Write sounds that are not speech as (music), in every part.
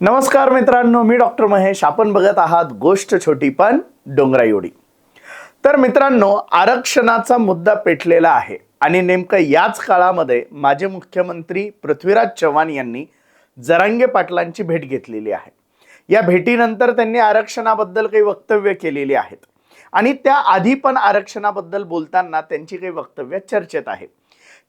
नमस्कार मित्रांनो मी डॉक्टर महेश. आपण बघत आहात गोष्ट छोटी पण डोंगरायोडी तर मित्रांनो आरक्षणाचा मुद्दा पेटलेला आहे आणि नेमकं याच काळामध्ये माजी मुख्यमंत्री पृथ्वीराज चव्हाण यांनी जरांगे पाटलांची भेट घेतलेली आहे. या भेटीनंतर त्यांनी आरक्षणाबद्दल काही वक्तव्य केलेली आहेत. आणि त्या आधी पण आरक्षणाबद्दल बोलताना त्यांची काही वक्तव्य चर्चेत आहे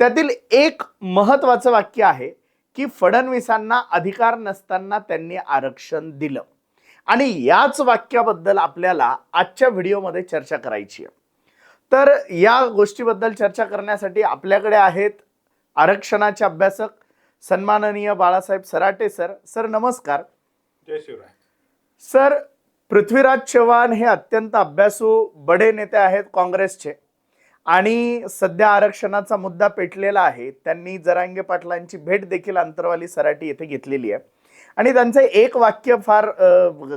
त्यातील एक महत्त्वाचं वाक्य आहे की फडणवीसांना अधिकार नसताना त्यांनी आरक्षण दिलं. आणि याच वाक्याबद्दल आपल्याला आजच्या व्हिडिओमध्ये चर्चा करायची आहे. तर या गोष्टीबद्दल चर्चा करण्यासाठी आपल्याकडे आहेत आरक्षणाचे अभ्यासक सन्माननीय बाळासाहेब सराटे सर. सर नमस्कार. जय शिवराय. सर पृथ्वीराज चव्हाण हे अत्यंत अभ्यासू बडे नेते आहेत काँग्रेसचे. आणि सध्या आरक्षणाचा मुद्दा पेटलेला आहे. त्यांनी जरांगे पाटलांची भेट देखील अंतरवाली सराटी येथे घेतलेली आहे. आणि त्यांचं एक वाक्य फार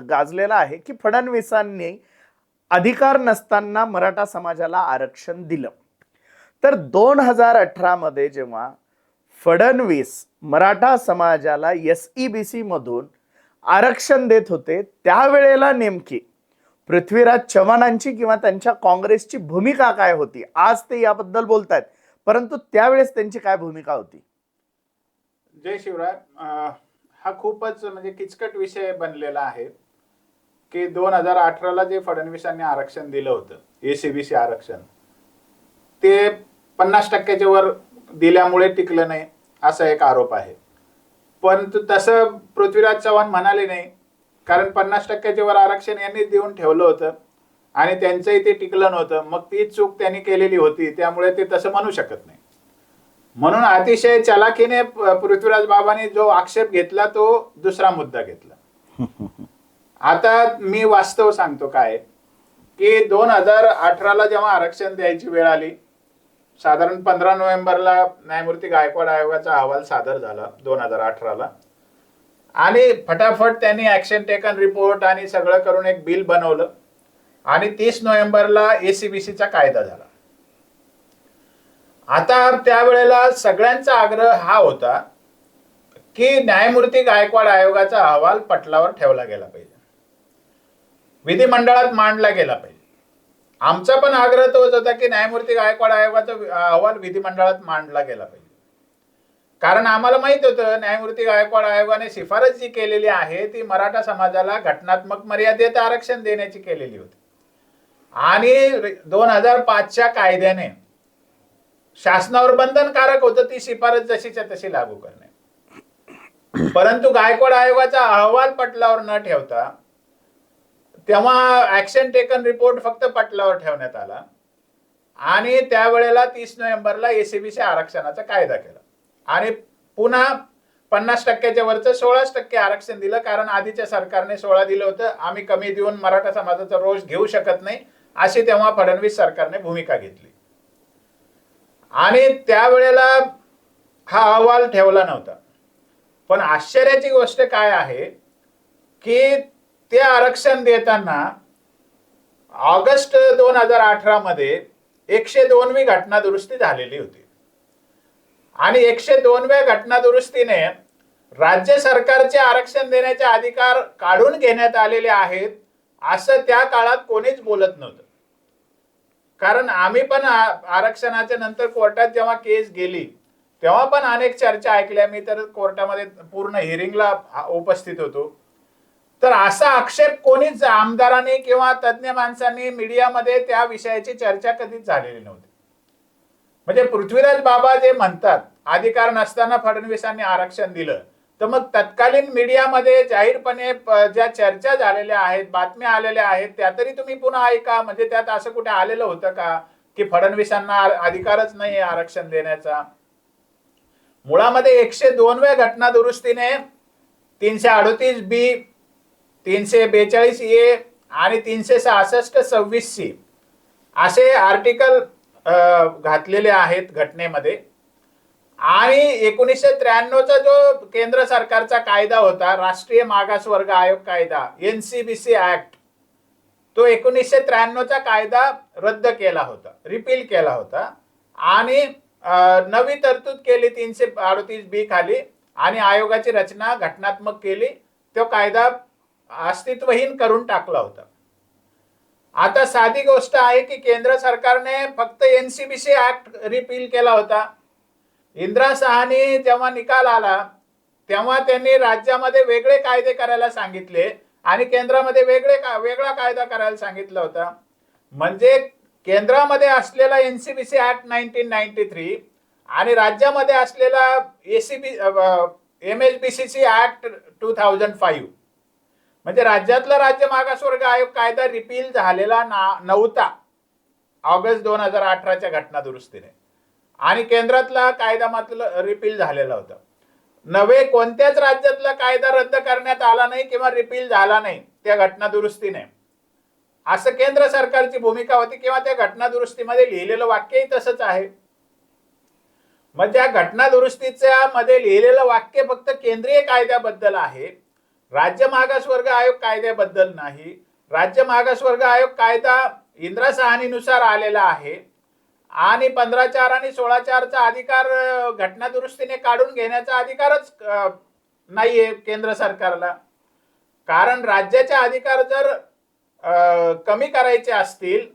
गाजलेलं आहे की फडणवीसांनी अधिकार नसताना मराठा समाजाला आरक्षण दिलं. तर दोन हजार अठरामध्ये जेव्हा फडणवीस मराठा समाजाला एस ई बी सी मधून आरक्षण देत होते त्यावेळेला नेमकी पृथ्वीराज चव्हाणांची किंवा त्यांच्या काँग्रेसची भूमिका काय होती? आज ते याबद्दल बोलतायत. परंतु त्यावेळेस त्यांची काय भूमिका होती? जय शिवराय. हा खूपच म्हणजे किचकट विषय बनलेला आहे की दोन हजार अठराला जे फडणवीसांनी आरक्षण दिलं होतं एसीबीसी आरक्षण ते पन्नास टक्क्याच्या वर दिल्यामुळे टिकलं नाही असा एक आरोप आहे. परंतु तसं पृथ्वीराज चव्हाण म्हणाले नाही कारण पन्नास टक्क्याच्या वर आरक्षण यांनी देऊन ठेवलं होतं आणि त्यांचंही ते टिकलं नव्हतं. मग ती चूक त्यांनी केलेली होती त्यामुळे ते तसं म्हणू शकत नाही. म्हणून अतिशय चलाखीने पृथ्वीराज बाबांनी जो आक्षेप घेतला तो दुसरा मुद्दा घेतला. (laughs) आता मी वास्तव सांगतो काय की दोन हजार अठराला जेव्हा आरक्षण द्यायची वेळ आली साधारण पंधरा नोव्हेंबरला न्यायमूर्ती गायकवाड आयोगाचा अहवाल सादर झाला दोन हजार अठराला. आणि फटाफट त्यांनी ऍक्शन टेकन रिपोर्ट आणि सगळं करून एक बिल बनवलं. आणि तीस नोव्हेंबरला एसीबीसीचा कायदा झाला. आता त्यावेळेला सगळ्यांचा आग्रह हा होता की न्यायमूर्ती गायकवाड आयोगाचा अहवाल पटलावर ठेवला गेला पाहिजे. विधिमंडळात मांडला गेला पाहिजे. आमचा पण आग्रह तोच होता की न्यायमूर्ती गायकवाड आयोगाचा अहवाल विधिमंडळात मांडला गेला पाहिजे. कारण आम्हाला माहीत होतं न्यायमूर्ती गायकवाड आयोगाने शिफारस जी केलेली आहे ती मराठा समाजाला घटनात्मक मर्यादेत आरक्षण देण्याची केलेली होती. आणि दोन हजार पाचच्या कायद्याने शासनावर बंधनकारक होतं ती शिफारस जशीच्या तशी लागू करणे. परंतु गायकवाड आयोगाचा अहवाल पटलावर न ठेवता तेव्हा ऍक्शन टेकन रिपोर्ट फक्त पटलावर ठेवण्यात आला. आणि त्यावेळेला तीस नोव्हेंबरला एसीबीसी आरक्षणाचा कायदा केला. आणि पुन्हा पन्नास टक्क्याच्या वरचं सोळाच टक्के आरक्षण दिलं कारण आधीच्या सरकारने सोळा दिलं होतं. आम्ही कमी देऊन मराठा समाजाचा रोष घेऊ शकत नाही अशी तेव्हा फडणवीस सरकारने भूमिका घेतली. आणि त्यावेळेला हा अहवाल ठेवला नव्हता. पण आश्चर्याची गोष्ट काय आहे की ते आरक्षण देताना ऑगस्ट दोन हजार अठरा मध्ये एकशे दोनवी घटना दुरुस्ती झालेली होती. आणि एकशे दोनव्या घटना दुरुस्तीने राज्य सरकारचे आरक्षण देण्याचे अधिकार काढून घेण्यात आलेले आहेत असं त्या काळात कोणीच बोलत नव्हतं. कारण आम्ही पण आरक्षणाच्या नंतर कोर्टात जेव्हा केस गेली तेव्हा पण अनेक चर्चा ऐकल्या. मी तर कोर्टामध्ये पूर्ण हिअरिंगला उपस्थित होतो. तर असा आक्षेप कोणीच आमदारांनी किंवा तज्ज्ञ माणसांनी मीडियामध्ये त्या विषयाची चर्चा कधीच झालेली नव्हती. म्हणजे पृथ्वीराज बाबा जे म्हणतात अधिकार नसताना फडणवीसांनी आरक्षण दिलं. तर मग तत्कालीन मीडियामध्ये जाहीरपणे ज्या चर्चा झालेल्या आहेत बातम्या आलेल्या आहेत त्या तरी तुम्ही पुन्हा ऐका. म्हणजे त्यात असं कुठे आलेलं होतं का? की फडणवीसांना अधिकारच नाही आरक्षण देण्याचा. मुळामध्ये एकशे दोनव्या घटना दुरुस्तीने तीनशे अडतीस बी तीनशे बेचाळीस ए आणि तीनशे सहासष्ट सव्वीस सी असे आर्टिकल घातलेले आहेत घटनेमध्ये. आणि एकोणीसशे त्र्याण्णवचा जो केंद्र सरकारचा कायदा होता राष्ट्रीय मागासवर्ग आयोग कायदा N C B C act तो एकोणीसशे त्र्याण्णवचा कायदा रद्द केला होता रिपील केला होता. आणि नवी तरतूद केली तीनशे अडतीस बी खाली आणि आयोगाची रचना घटनात्मक केली तो कायदा अस्तित्वहीन करून टाकला होता. आता साधी गोष्ट आहे की केंद्र सरकारने फक्त एनसीबीसी ऍक्ट रिपील केला होता. इंदिरा शहानी जेव्हा निकाल आला तेव्हा त्यांनी राज्यामध्ये वेगळे कायदे करायला सांगितले आणि केंद्रामध्ये वेगळे का वेगळा कायदा करायला सांगितला होता. म्हणजे केंद्रामध्ये असलेला NCBC act nineteen ninety three आणि राज्यामध्ये असलेला ACB M H B C C act two thousand five म्हणजे राज्यातला राज्य मागासवर्ग आयोग कायदा रिपील झालेला ना नव्हता. ऑगस्ट दोन हजार अठराच्या घटना दुरुस्तीने. आणि केंद्रातला कायदा मात्र रिपील झालेला होता. नवे कोणत्याच राज्यातला कायदा रद्द करण्यात आला नाही किंवा रिपील झाला नाही त्या घटना दुरुस्तीने. असं केंद्र सरकारची भूमिका होती किंवा त्या घटना दुरुस्तीमध्ये लिहिलेलं वाक्यही तसंच आहे. मग त्या घटना दुरुस्तीच्या मध्ये लिहिलेलं वाक्य फक्त केंद्रीय कायद्याबद्दल आहे राज्य मागासवर्ग आयोग कायद्याबद्दल नाही. राज्य मागासवर्ग आयोग कायदा इंदिरा सहानीनुसार आलेला आहे. आणि पंधरा चार आणि सोळा चारचा अधिकार घटना दुरुस्तीने काढून घेण्याचा अधिकारच नाहीये केंद्र सरकारला. कारण राज्याचे अधिकार जर कमी करायचे असतील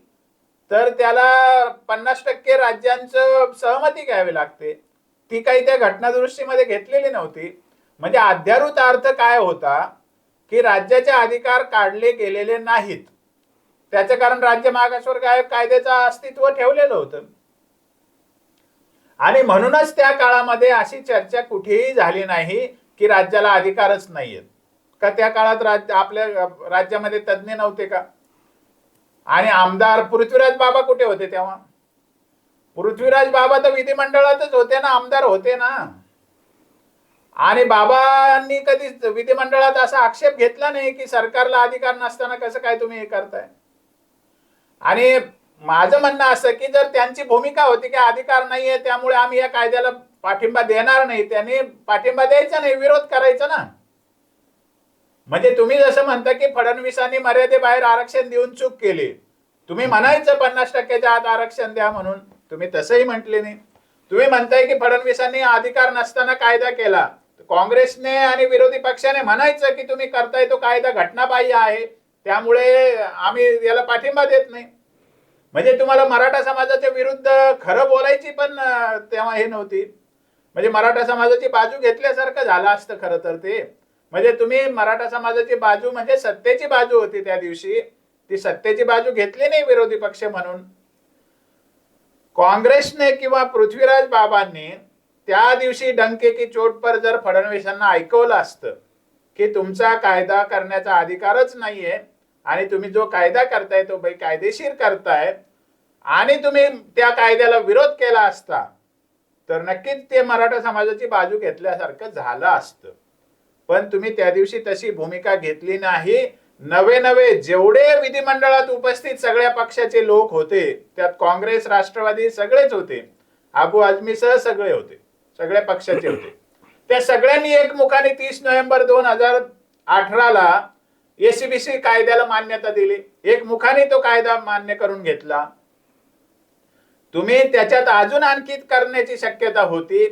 तर त्याला पन्नास टक्के राज्यांचं सहमती घ्यावी लागते. ती काही त्या घटना दुरुस्तीमध्ये घेतलेली नव्हती. म्हणजे अध्यारूत अर्थ काय होता की राज्याचे अधिकार काढले गेलेले नाहीत. त्याचं कारण राज्य मागासवर्ग आयोग कायद्याचं अस्तित्व ठेवलेलं होतं. आणि म्हणूनच त्या काळामध्ये अशी चर्चा कुठेही झाली नाही की राज्याला अधिकारच नाहीयेत का त्या काळात राज्य आपल्या राज्यामध्ये तज्ज्ञ नव्हते का? आणि आमदार पृथ्वीराज बाबा कुठे होते तेव्हा? पृथ्वीराज बाबा तर विधिमंडळातच होते ना आमदार होते ना. आणि बाबांनी कधी विधिमंडळात असा आक्षेप घेतला नाही की सरकारला अधिकार नसताना कसं काय तुम्ही हे करताय? आणि माझं म्हणणं असं की जर त्यांची भूमिका होती की अधिकार नाहीये त्यामुळे आम्ही या कायद्याला पाठिंबा देणार नाही त्यांनी पाठिंबा द्यायचा नाही विरोध करायचा ना. म्हणजे तुम्ही जसं म्हणता की फडणवीसांनी मर्यादेबाहेर आरक्षण देऊन चूक केली. तुम्ही म्हणायचं पन्नास टक्क्याच्या आत आरक्षण द्या म्हणून. तुम्ही तसंही म्हटले नाही. तुम्ही म्हणताय की फडणवीसांनी अधिकार नसताना कायदा केला. काँग्रेसने आणि विरोधी पक्षाने म्हणायचं की तुम्ही करताय तो कायदा घटनाबाह्य आहे. त्यामुळे आम्ही याला पाठिंबा देत नाही. म्हणजे तुम्हाला मराठा समाजाच्या विरुद्ध खरं बोलायची पण तेव्हा हे नव्हती. म्हणजे मराठा समाजाची बाजू घेतल्यासारखं झालं असतं खरं तर ते. म्हणजे तुम्ही मराठा समाजाची बाजू म्हणजे सत्तेची बाजू होती त्या दिवशी. ती सत्तेची बाजू घेतली नाही विरोधी पक्ष म्हणून. काँग्रेसने किंवा पृथ्वीराज बाबांनी त्या दिवशी डंके की चोट पर जर फडणवीसांना ऐकवलं असतं की तुमचा कायदा करण्याचा अधिकारच नाहीये आणि तुम्ही जो कायदा करताय तो कायदेशीर करताय आणि तुम्ही त्या कायद्याला विरोध केला असता तर नक्कीच ते मराठा समाजाची बाजू घेतल्यासारखं झालं असतं. पण तुम्ही त्या दिवशी तशी भूमिका घेतली नाही. नवे नवे जेवढे विधिमंडळात उपस्थित सगळ्या पक्षाचे लोक होते त्यात काँग्रेस राष्ट्रवादी सगळेच होते. अबू आझमी सह सगळे होते. सगळ्या पक्षाचे होते. त्या सगळ्यांनी एकमुखाने तीस नोव्हेंबर दोन हजार अठराला एसीबीसी कायद्याला मान्यता दिली. एकमुखाने तो कायदा मान्य करून घेतला. तुम्ही त्याच्यात अजून आणखी करण्याची शक्यता होती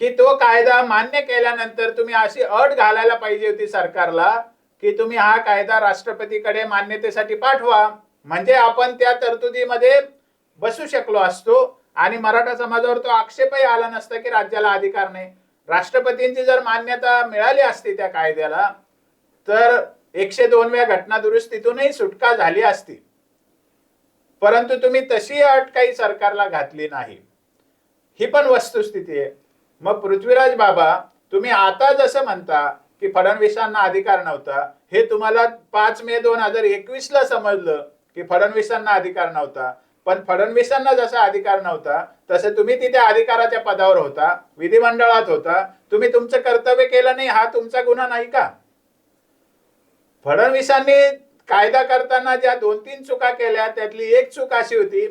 की तो कायदा मान्य केल्यानंतर तुम्ही अशी अट घालायला पाहिजे होती सरकारला की तुम्ही हा कायदा राष्ट्रपतीकडे मान्यतेसाठी पाठवा. म्हणजे आपण त्या तरतुदीमध्ये बसू शकलो असतो. आणि मराठा समाजावर तो आक्षेपही आला नसता की राज्याला अधिकार नाही. राष्ट्रपतींची जर मान्यता मिळाली असती त्या कायद्याला तर एकशे दोनव्या घटना दुरुस्तीतूनही सुटका झाली असती. परंतु तुम्ही तशी अट काही सरकारला घातली नाही. ही पण वस्तुस्थिती आहे. मग पृथ्वीराज बाबा तुम्ही आता जसं म्हणता की फडणवीसांना अधिकार नव्हता हे तुम्हाला पाच मे दोन हजार एकवीस ला समजलं की फडणवीसांना अधिकार नव्हता. पण फडणवीसांना जसा अधिकार नव्हता तसे तुम्ही तिथे अधिकाराच्या पदावर होता विधिमंडळात होता. तुम्ही तुमचं कर्तव्य केलं नाही हा तुमचा गुन्हा नाही का? फडणवीसांनी कायदा करताना ज्या दोन तीन चुका केल्या त्यातली एक चूक अशी होती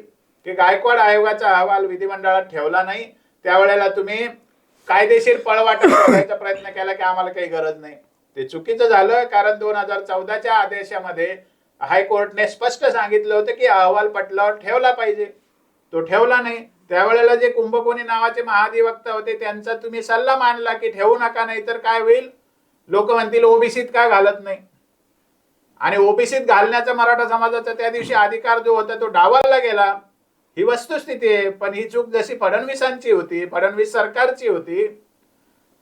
की गायकवाड आयोगाचा अहवाल विधिमंडळात ठेवला नाही. त्यावेळेला तुम्ही कायदेशीर पळवाट करायचा प्रयत्न केला की आम्हाला काही गरज नाही. ते चुकीचं झालं कारण दोन हजार चौदाच्या आदेशामध्ये हायकोर्टने स्पष्ट सांगितलं होतं की अहवाल पटलावर ठेवला पाहिजे. तो ठेवला नाही. त्यावेळेला जे कुंभकोणी नावाचे महाधिवक्ता होते त्यांचा तुम्ही सल्ला मानला की ठेवू नका नाही तर काय होईल? लोक म्हणतील ओबीसीत का घालत नाही? आणि ओबीसीत घालण्याचा मराठा समाजाचा त्या दिवशी अधिकार जो होता तो डावलला गेला. ही वस्तुस्थिती आहे पण ही चूक जशी फडणवीसांची होती फडणवीस सरकारची होती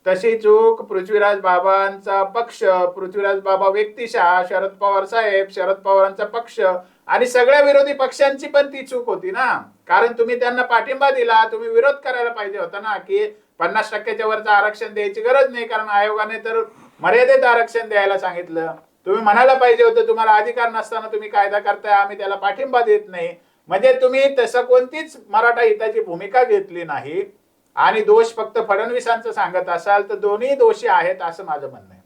तशी चूक पृथ्वीराज बाबांचा पक्ष पृथ्वीराज बाबा व्यक्तिशः शरद पवार साहेब शरद पवारांचा पक्ष आणि सगळ्या विरोधी पक्षांची पण ती चूक होती ना. कारण तुम्ही त्यांना पाठिंबा दिला तुम्ही विरोध करायला पाहिजे होता ना की पन्नास टक्क्याच्या वरचं आरक्षण द्यायची गरज नाही कारण आयोगाने तर मर्यादेत आरक्षण द्यायला सांगितलं. तुम्ही म्हणायला पाहिजे होतं तुम्हाला अधिकार नसताना तुम्ही कायदा करताय आम्ही त्याला पाठिंबा देत नाही. म्हणजे तुम्ही तसं कोणतीच मराठा हिताची भूमिका घेतली नाही. आणि दोष फक्त फडणवीसांचं सांगत असाल तर दोन्ही दोषी आहेत असं माझं म्हणणं आहे.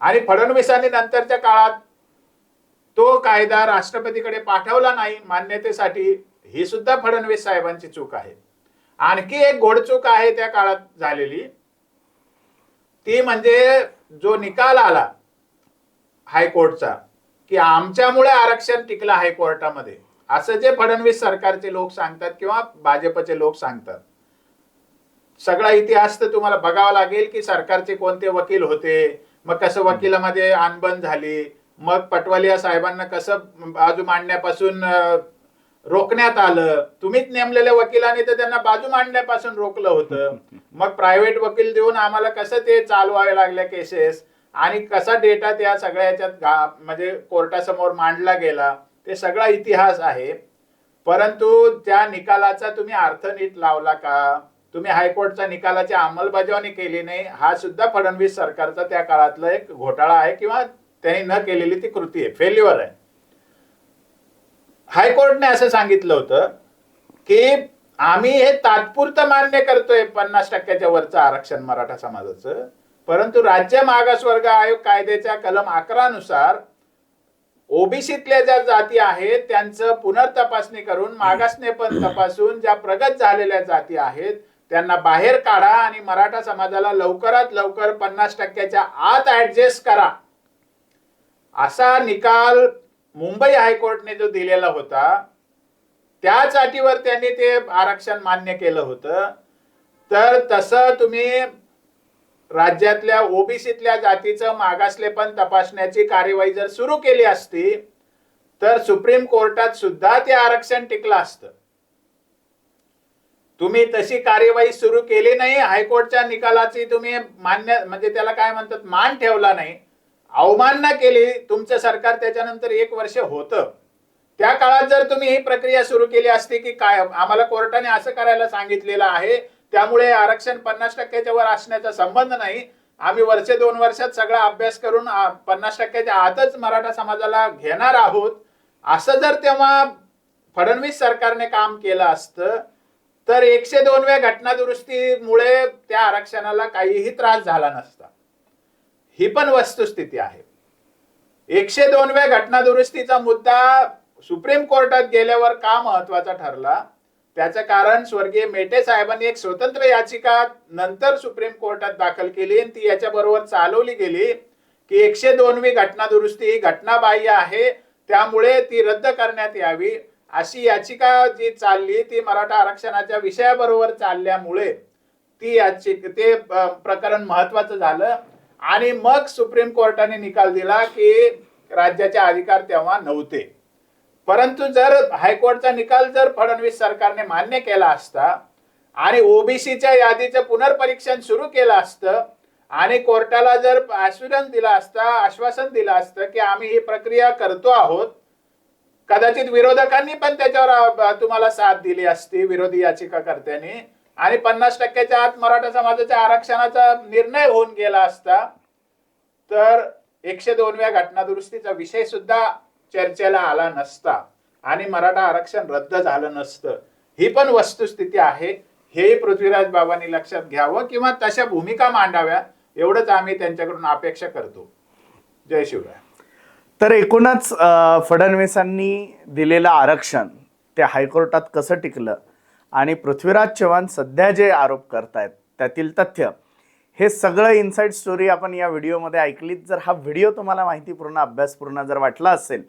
आणि फडणवीसांनी नंतरच्या काळात तो कायदा राष्ट्रपतीकडे पाठवला नाही मान्यतेसाठी ही सुद्धा फडणवीस साहेबांची चूक आहे. आणखी एक घोडचूक आहे त्या काळात झालेली. ती म्हणजे जो निकाल आला हायकोर्टचा की आमच्यामुळे आरक्षण टिकलं हायकोर्टामध्ये असं जे फडणवीस सरकारचे लोक सांगतात किंवा भाजपचे लोक सांगतात सगळा इतिहास तर तुम्हाला बघावा लागेल की सरकारचे कोणते वकील होते मग कसं वकिलामध्ये अनबन झाली मग पटवालिया साहेबांना कसं बाजू मांडण्यापासून रोखण्यात आलं. तुम्हीच नेमलेल्या वकिलांनी तर त्यांना बाजू मांडण्यापासून रोखलं होतं. (laughs) मग प्रायव्हेट वकील देऊन आम्हाला कसं ते चालवावे लागल्या केसेस आणि कसा डेटा त्या सगळ्या याच्यात गा- म्हणजे कोर्टासमोर मांडला गेला? ते सगळा इतिहास आहे. परंतु त्या निकालाचा तुम्ही अर्थ नीट लावला का? तुम्ही हायकोर्टच्या निकालाची अंमलबजावणी केली नाही हा सुद्धा फडणवीस सरकारचा त्या काळातला एक घोटाळा आहे किंवा त्यांनी न केलेली ती कृती आहे फेल्युअर आहे. हायकोर्टने असं सांगितलं होतं की आम्ही हे तात्पुरतं मान्य करतोय पन्नास टक्क्याच्या वरचं आरक्षण मराठा समाजाचं परंतु राज्य मागासवर्ग आयोग कायद्याच्या कलम अकरा नुसार ओबीसीतल्या ज्या जाती आहेत त्यांचं पुनर्तपासणी करून मागासने पण तपासून ज्या प्रगत झालेल्या जाती आहेत त्यांना बाहेर काढा आणि मराठा समाजाला लवकरात लवकर पन्नास टक्क्याच्या आत ऍडजस्ट करा. असा निकाल मुंबई हायकोर्टने जो दिलेला होता त्याच अटीवर त्यांनी ते आरक्षण मान्य केलं होतं. तर तसं तुम्ही राज्यातल्या ओबीसीतल्या जातीचं मागासलेपण तपासण्याची कार्यवाही जर सुरू केली असती तर सुप्रीम कोर्टात सुद्धा ते आरक्षण टिकलं असतं. तुम्ही तशी कार्यवाही सुरू केली नाही हायकोर्टच्या निकालाची तुम्ही मान्य म्हणजे त्याला काय म्हणतात मान ठेवला नाही अवमानना केली तुमचं सरकार त्याच्यानंतर एक वर्ष होतं. त्या काळात जर तुम्ही ही प्रक्रिया सुरू केली असती की काय आम्हाला कोर्टाने असं करायला सांगितलेलं आहे त्यामुळे आरक्षण पन्नास टक्क्याच्या वर असण्याचा संबंध नाही. आम्ही वर्ष दोन वर्षात सगळा अभ्यास करून पन्नास टक्क्याच्या आतच मराठा समाजाला घेणार आहोत. असं जर तेव्हा फडणवीस सरकारने काम केलं असतं तर एकशे दोनव्या घटना दुरुस्तीमुळे त्या आरक्षणाला काहीही त्रास झाला नसता. ही पण वस्तुस्थिती आहे. एकशे दोनव्या घटना दुरुस्तीचा मुद्दा सुप्रीम कोर्टात गेल्यावर का महत्त्वाचा ठरला? त्याचं कारण स्वर्गीय मेटे साहेबांनी एक स्वतंत्र याचिका नंतर सुप्रीम कोर्टात दाखल केली आणि ती याच्याबरोबर चालवली गेली की एकशे दोनवी घटना दुरुस्ती ही घटनाबाह्य आहे. त्यामुळे ती रद्द करण्यात यावी. अशी याचिका जी चालली ती मराठा आरक्षणाच्या विषयाबरोबर चालल्यामुळे ती याचिक ते प्रकरण महत्वाचं झालं. आणि मग सुप्रीम कोर्टाने निकाल दिला की राज्याचे अधिकार तेव्हा नव्हते. परंतु जर हायकोर्टचा निकाल जर फडणवीस सरकारने मान्य केला असता आणि ओबीसीच्या यादीचं पुनर्परीक्षण सुरू केलं असतं आणि कोर्टाला जर आश्वासन दिला असता आश्वासन दिलं असतं की आम्ही ही प्रक्रिया करतो आहोत कदाचित विरोधकांनी पण त्याच्यावर तुम्हाला साथ दिली असती विरोधी याचिकाकर्त्यांनी. आणि पन्नास टक्क्याच्या आत मराठा समाजाच्या आरक्षणाचा निर्णय होऊन गेला असता तर एकशे दोनव्या घटना दुरुस्तीचा विषय सुद्धा चर्चेला आला नसता. आणि मराठा आरक्षण रद्द झालं नसतं. ही पण वस्तुस्थिती आहे. हे पृथ्वीराज बाबांनी लक्षात घ्यावं किंवा तशा भूमिका मांडाव्या एवढंच आम्ही त्यांच्याकडून अपेक्षा करतो. जय शिवराय. तर एकूणच फडणवीसांनी दिलेलं आरक्षण ते हायकोर्टात कसं टिकलं आणि पृथ्वीराज चव्हाण सध्या जे आरोप करतायत त्यातील तथ्य हे सगळं इन्साईड स्टोरी आपण या व्हिडिओमध्ये ऐकलीत. जर हा व्हिडिओ तुम्हाला माहितीपूर्ण अभ्यासपूर्ण जर वाटला असेल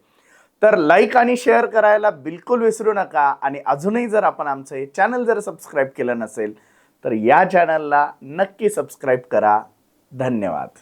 तर लाईक आणि शेअर करायला बिलकुल विसरू नका. आणि अजूनही जर आपण आमचं हे चॅनल जर सबस्क्राईब केलं नसेल तर या चॅनलला नक्की सबस्क्राईब करा. धन्यवाद.